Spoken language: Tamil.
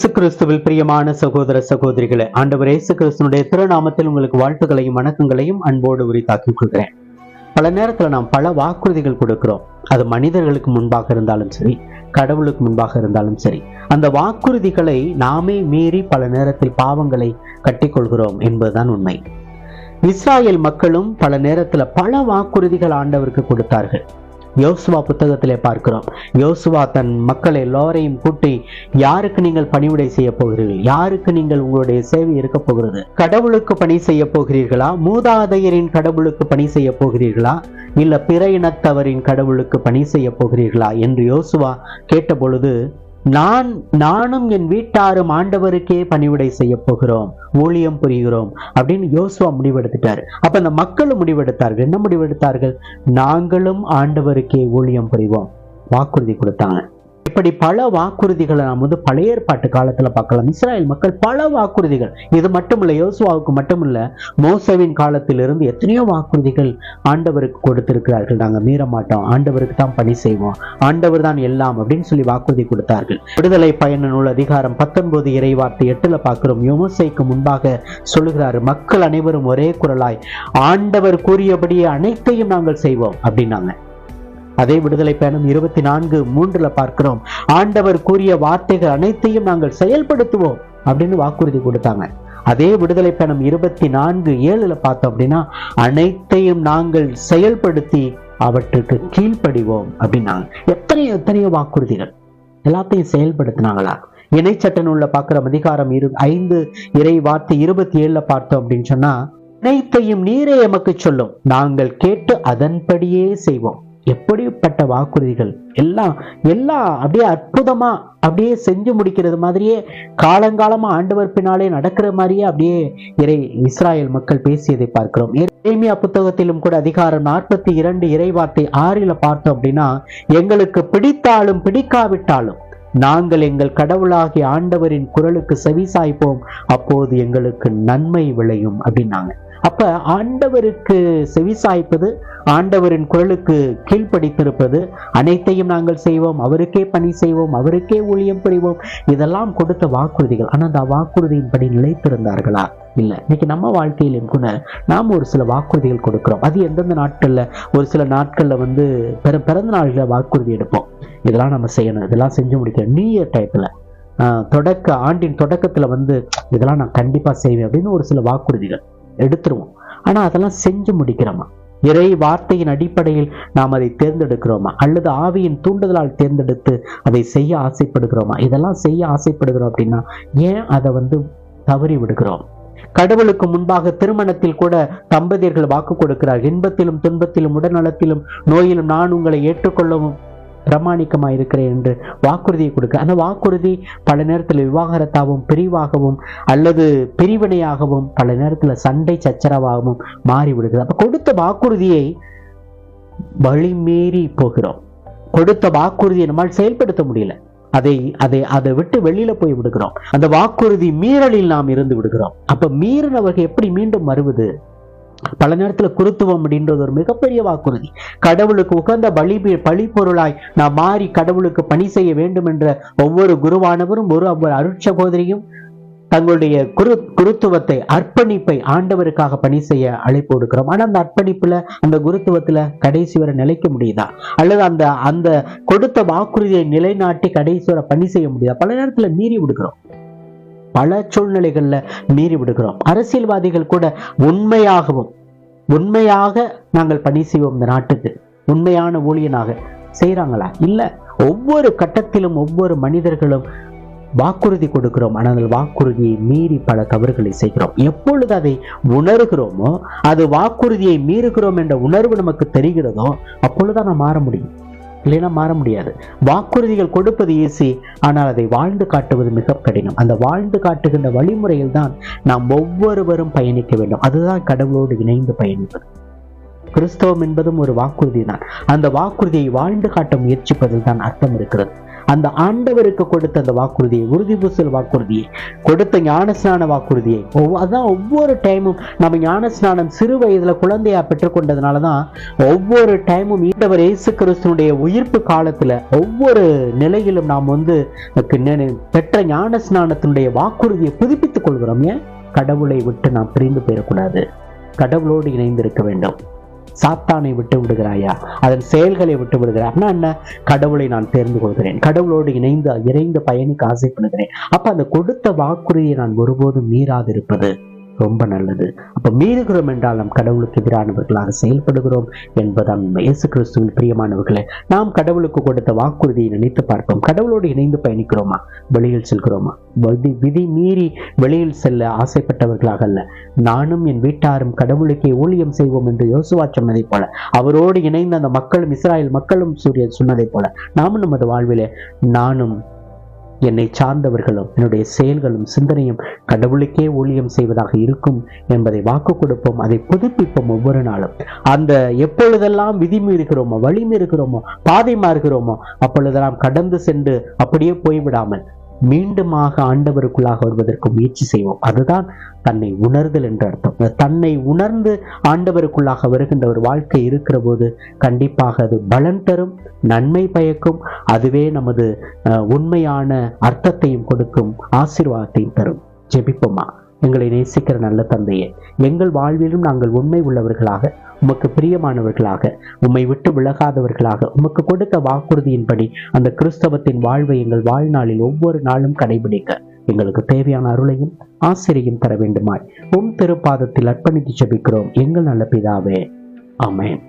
இயேசு கிறிஸ்துவில் பிரியமான சகோதர சகோதரிகளே ஆண்டவர் இயேசு கிறிஸ்துனுடைய திருநாமத்தில் உங்களுக்கு வாழ்த்துக்களையும் வணக்கங்களையும் அன்போடு உரித்தாக்கிக் கொள்கிறேன். பல நேரத்தில் நாம் பல வாக்குறுதிகள் கொடுக்கிறோம். அது மனிதர்களுக்கு முன்பாக இருந்தாலும் சரி கடவுளுக்கு முன்பாக இருந்தாலும் சரி அந்த வாக்குறுதிகளை நாமே மீறி பல நேரத்தில் பாவங்களை கட்டிக்கொள்கிறோம் என்பதுதான் உண்மை. இஸ்ராயல் மக்களும் பல நேரத்தில் பல வாக்குறுதிகள் ஆண்டவருக்கு கொடுத்தார்கள். யோசுவா புத்தகத்திலே பார்க்கிறோம். யோசுவா தன் மக்களை எல்லோரையும் கூட்டி யாருக்கு நீங்கள் பணிவிடை செய்ய போகிறீர்கள்? யாருக்கு நீங்கள் உங்களுடைய சேவை இருக்க போகிறது? கடவுளுக்கு பணி செய்ய போகிறீர்களா? மூதாதையரின் கடவுளுக்கு பணி செய்ய போகிறீர்களா? இல்ல பிற இனத்தவரின் கடவுளுக்கு பணி செய்ய போகிறீர்களா? என்று யோசுவா கேட்டபொழுது நான் நானும் என் வீட்டாரும் ஆண்டவருக்கே பணிவிடை செய்ய போகிறோம். ஊழியம் புரிகிறோம். அப்படின்னு யோசுவா முடிவெடுத்துட்டாரு. அப்ப அந்த மக்களும் முடிவெடுத்தார்கள். என்ன முடிவெடுத்தார்கள்? நாங்களும் ஆண்டவருக்கே ஊழியம் புரிவோம். வாக்குறுதி கொடுத்தாங்க. இப்படி பல வாக்குறுதிகளை நாம் வந்து பழைய ஏற்பாட்டு காலத்துல பார்க்கலாம். இஸ்ராயல் மக்கள் பல வாக்குறுதிகள். இது மட்டுமில்ல யோசுவாவுக்கு மட்டுமில்ல மோசவின் காலத்திலிருந்து எத்தனையோ வாக்குறுதிகள் ஆண்டவருக்கு கொடுத்திருக்கிறார்கள். நாங்க மீற மாட்டோம். ஆண்டவருக்கு தான் பணி செய்வோம். ஆண்டவர் தான் எல்லாம் அப்படின்னு சொல்லி வாக்குறுதி கொடுத்தார்கள். விடுதலை பயண நூல் அதிகாரம் பத்தொன்பது இறைவார்த்தை எட்டுல பார்க்கிறோம். யோமோசைக்கு முன்பாக சொல்லுகிறாரு மக்கள் அனைவரும் ஒரே குரலாய் ஆண்டவர் கூறியபடியே அனைத்தையும் நாங்கள் செய்வோம். அப்படின்னாங்க. அதே விடுதலை பயணம் இருபத்தி நான்கு மூன்றுல பார்க்கிறோம். ஆண்டவர் கூறிய வார்த்தைகள் அனைத்தையும் நாங்கள் செயல்படுத்துவோம் அப்படின்னு வாக்குறுதி கொடுத்தாங்க. அதே விடுதலை பயணம் இருபத்தி நான்கு ஏழுல பார்த்தோம் அப்படின்னா அனைத்தையும் நாங்கள் செயல்படுத்தி அவற்றுக்கு கீழ்ப்படிவோம் அப்படின்னாங்க. எத்தனையோ எத்தனையோ வாக்குறுதிகள். எல்லாத்தையும் செயல்படுத்தினாங்களா? இணைச்சட்ட நூல்ல பார்க்கிற அதிகாரம் இரு ஐந்து இறை வார்த்தை இருபத்தி ஏழுல பார்த்தோம் அப்படின்னு சொன்னா அனைத்தையும் நீரே எமக்கு சொல்லும். நாங்கள் கேட்டு அதன்படியே செய்வோம். எப்படிப்பட்ட வாக்குறுதிகள்? எல்லாம் எல்லாம் அப்படியே அற்புதமா அப்படியே செஞ்சு முடிக்கிறது மாதிரியே காலங்காலமா ஆண்டவர் பின்னாலே நடக்கிற மாதிரியே அப்படியே இறை இஸ்ராயல் மக்கள் பேசியதை பார்க்கிறோம். எரேமியா புத்தகத்திலும் கூட அதிகாரம் நாற்பத்தி இரண்டு இறைவார்த்தை ஆறில் பார்த்தோம் அப்படின்னா எங்களுக்கு பிடித்தாலும் பிடிக்காவிட்டாலும் நாங்கள் எங்கள் கடவுளாகிய ஆண்டவரின் குரலுக்கு செவி சாய்ப்போம் அப்போது எங்களுக்கு நன்மை விளையும் அப்படின்னாங்க. அப்ப ஆண்டவருக்கு செவி சாய்ப்பது ஆண்டவரின் குரலுக்கு கீழ்ப்படித்திருப்பது அனைத்தையும் நாங்கள் செய்வோம் அவருக்கே பணி செய்வோம் அவருக்கே ஊழியம் புரிவோம் இதெல்லாம் கொடுத்த வாக்குறுதிகள். ஆனால் அந்த வாக்குறுதியின்படி நிலைத்திருந்தார்களா? இல்லை. இன்னைக்கு நம்ம வாழ்க்கையிலும் கூட நாம் ஒரு சில வாக்குறுதிகள் கொடுக்கிறோம். அது எந்தெந்த நாட்கள்ல? ஒரு சில நாட்கள்ல வந்து பிற பிறந்த நாள்ல வாக்குறுதி எடுப்போம். இதெல்லாம் நம்ம செய்யணும். இதெல்லாம் செஞ்சு முடிக்கணும் நியூ இயர் டயத்துல தொடக்க ஆண்டின் தொடக்கத்துல வந்து இதெல்லாம் நான் கண்டிப்பா செய்வேன் அப்படின்னு ஒரு சில வாக்குறுதிகள் எடுத்துருவோம். ஆனா அதெல்லாம் செஞ்சு முடிக்கிறோமா? இறை வார்த்தையின் அடிப்படையில் நாம் அதை தேர்ந்தெடுக்கிறோமா? அல்லது ஆவியின் தூண்டுதலால் தேர்ந்தெடுத்து அதை செய்ய ஆசைப்படுகிறோமா? இதெல்லாம் செய்ய ஆசைப்படுகிறோம் அப்படின்னா ஏன் அதை வந்து தவறி விடுகிறோம்? கடவுளுக்கு முன்பாக திருமணத்தில் கூட தம்பதியர்கள் வாக்கு கொடுக்கிறார். இன்பத்திலும் துன்பத்திலும் உடல்நலத்திலும் நோயிலும் நான் உங்களை ஏற்றுக்கொள்ளவும் பிரமாணிக்கமாக இருக்கிறேன் என்று வாக்குறுதியை கொடுக்க அந்த வாக்குறுதி பல நேரத்தில் விவாகரத்தாகவும் பிரிவாகவும் அல்லது பிரிவினையாகவும் பல நேரத்தில் சண்டை சச்சரவாகவும் மாறிவிடுகிறது. அப்போ கொடுத்த வாக்குறுதியை வழிமீறி போகிறோம். கொடுத்த வாக்குறுதியை நம்மால் செயல்படுத்த முடியல. அதை அதை அதை விட்டு வெளியில போய் விடுகிறோம். அந்த வாக்குறுதி மீறலில் நாம் இருந்து விடுகிறோம். அப்ப மீறினவர்கள் எப்படி மீண்டும் வருவது? பல நேரத்துல குருத்துவம் அப்படின்றது ஒரு மிகப்பெரிய வாக்குறுதி. கடவுளுக்கு உகந்த பலி பழி பொருளாய் நாம் மாறி கடவுளுக்கு பணி செய்ய வேண்டும் என்ற ஒவ்வொரு குருவானவரும் ஒரு அவர் அருட்சகோதரியும் தங்களுடைய குரு குருத்துவத்தை அர்ப்பணிப்பை ஆண்டவருக்காக பணி செய்ய அழைப்பு கொடுக்கிறோம் ஆனா அந்த அர்ப்பணிப்புல அந்த குருத்துவத்துல கடைசி வரை நிலைக்க முடியுதா? அல்லது அந்த அந்த கொடுத்த வாக்குறுதியை நிலைநாட்டி கடைசி வரை பணி செய்ய முடியுதா? பல நேரத்துல மீறி விடுகிறோம். பல சூழ்நிலைகள்ல மீறி விடுகிறோம். அரசியல்வாதிகள் கூட உண்மையாகவும் உண்மையாக நாங்கள் பணி செய்வோம் இந்த நாட்டுக்கு. உண்மையான ஊழியனாக செய்கிறாங்களா இல்ல ஒவ்வொரு கட்டத்திலும் ஒவ்வொரு மனிதர்களும் வாக்குறுதி கொடுக்கிறோம். ஆனால் வாக்குறுதியை மீறி பல தவறுகளை செய்கிறோம். எப்பொழுது அதை உணர்கிறோமோ அது வாக்குறுதியை மீறுகிறோம் என்ற உணர்வு நமக்கு தெரிகிறதோ அப்பொழுதுதான் நாம் மாற முடியும். இல்லைன்னா மாற முடியாது. வாக்குறுதிகள் கொடுப்பது ஈஸி ஆனால் அதை வாழ்ந்து காட்டுவது மிக கடினம். அந்த வாழ்ந்து காட்டுகின்ற வழிமுறையில் தான் நாம் ஒவ்வொருவரும் பயணிக்க வேண்டும். அதுதான் கடவுளோடு இணைந்து பயணிப்பது. கிறிஸ்தவம் என்பதும் ஒரு வாக்குறுதி தான் அந்த வாக்குறுதியை வாழ்ந்து காட்ட முயற்சிப்பதில் தான் அர்த்தம் இருக்கிறது. அந்த ஆண்டவருக்கு கொடுத்த அந்த வாக்குறுதியை உறுதி பூசல் வாக்குறுதியை கொடுத்த ஞானஸ்நான வாக்குறுதியை அதான் ஒவ்வொரு டைமும் நம்ம ஞானஸ்நானம் சிறு வயதுல குழந்தையா பெற்றுக்கொண்டதுனால தான் ஒவ்வொரு டைமும் ஈண்டவர் இயேசு கிறிஸ்துனுடைய உயிர்ப்பு காலத்துல ஒவ்வொரு நிலையிலும் நாம் வந்து பெற்ற ஞானஸ்நானத்தினுடைய வாக்குறுதியை புதுப்பித்துக் கொள்கிறோம். ஏன்? கடவுளை விட்டு நாம் பிரிந்து போயிடக்கூடாது. கடவுளோடு இணைந்திருக்க வேண்டும். சாத்தானை விட்டு விடுகிறாயா? அதன் செயல்களை விட்டு விடுகிறாய்னா என்ன? கடவுளை நான் தேர்ந்து கொள்கிறேன். கடவுளோடு இணைந்து இறைந்து பயணிக்க ஆசைப்படுகிறேன். அப்ப அந்த கொடுத்த வாக்குறுதியை நான் ஒருபோதும் மீறாதிருப்பது ரொம்ப நல்லது. அப்போ மீறுகிறோம் என்றால் நாம் கடவுளுக்கு எதிரானவர்களாக செயல்படுகிறோம் என்பதுதான் இயேசு கிறிஸ்துவின் பிரியமானவர்களே நாம் கடவுளுக்கு கொடுத்த வாக்குறுதியை நினைத்து பார்ப்போம். கடவுளோடு இணைந்து பயணிக்கிறோமா? வெளியில் செல்கிறோமா? விதி விதி மீறி வெளியில் செல்ல ஆசைப்பட்டவர்களாக அல்ல. நானும் என் வீட்டாரும் கடவுளுக்கே ஊழியம் செய்வோம் என்று யோசுவா சொன்னதைப் போல அவரோடு இணைந்த அந்த மக்களும் இஸ்ராயல் மக்களும் சூரியன் சொன்னதைப் போல நாமும் நமது வாழ்விலே நானும் என்னை சார்ந்தவர்களும் என்னுடைய செயல்களும் சிந்தனையும் கடவுளுக்கே ஊழியம் செய்வதாக இருக்கும் என்பதை வாக்கு கொடுப்போம் அதை புதுப்பிப்போம் ஒவ்வொரு நாளும். அந்த எப்பொழுதெல்லாம் விதி மீறுகிறோமோ வழி மீறுகிறோமோ பாதை மாறுகிறோமோ அப்பொழுதெல்லாம் கடந்து சென்று அப்படியே போய்விடாமல் மீண்டுமாக ஆண்டவருக்குள்ளாக வருவதற்கு முயற்சி செய்வோம். அதுதான் தன்னை உணர்தல் என்று அர்த்தம். தன்னை உணர்ந்து ஆண்டவருக்குள்ளாக வருகின்ற ஒரு வாழ்க்கை இருக்கிற போது கண்டிப்பாக அது பலன் தரும் நன்மை பயக்கும் அதுவே நமது அஹ், உண்மையான அர்த்தத்தையும் கொடுக்கும் ஆசீர்வாதத்தையும் தரும். ஜெபிப்போமா? எங்களை நேசிக்கிற நல்ல தந்தையே எங்கள் வாழ்விலும் நாங்கள் உண்மை உள்ளவர்களாக உமக்கு பிரியமானவர்களாக உம்மை விட்டு விலகாதவர்களாக உமக்கு கொடுத்த வாக்குறுதியின்படி அந்த கிறிஸ்தவத்தின் வாழ்வை எங்கள் வாழ்நாளில் ஒவ்வொரு நாளும் கடைபிடிக்க எங்களுக்கு தேவையான அருளையும் ஆசிரியும் தர வேண்டுமாய். உம் திருப்பாதத்தில் அர்ப்பணித்து செபிக்கிறோம். எங்கள் நல்ல பிதாவே. ஆமென்.